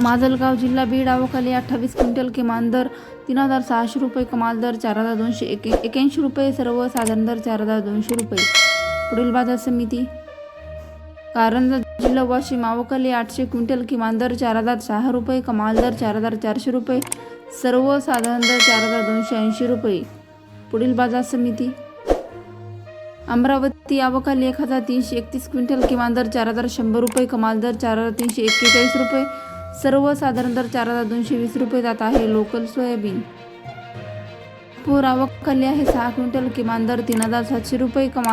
माजलगाव जिल्हा बीड अवकाली अठ्ठावीस क्विंटल किमान दर तीन हजार सहाशे रुपये कमाल दर चार हजार दोनशे एक एक्याऐंशी रुपये सर्वसाधारण दर चार हजार दोनशे रुपये. पुढील बाजार समिती. कारंजा जिल्हा वाशिम अवकाली आठशे क्विंटल किमान दर चार हजार सहा रुपये कमाल दर चार हजार चारशे रुपये सर्वसाधारण दर चार हजार दोनशे ऐंशी रुपये. पुढील बाजार समिती. अमरावती आवकाली एक हजार तीनशे एकतीस क्विंटल किमान दर चार हजार शंभर रुपये कमाल दर चार हजार तीनशे एक्केचाळीस रुपये सर्वसाधारण दर चार हजार दोनशे वीस रुपये जात आहे लोकल सोयाबीन. पूर आवक खाली आहे सहा क्विंटल किमान दर तीन हजार सातशे रुपये कमा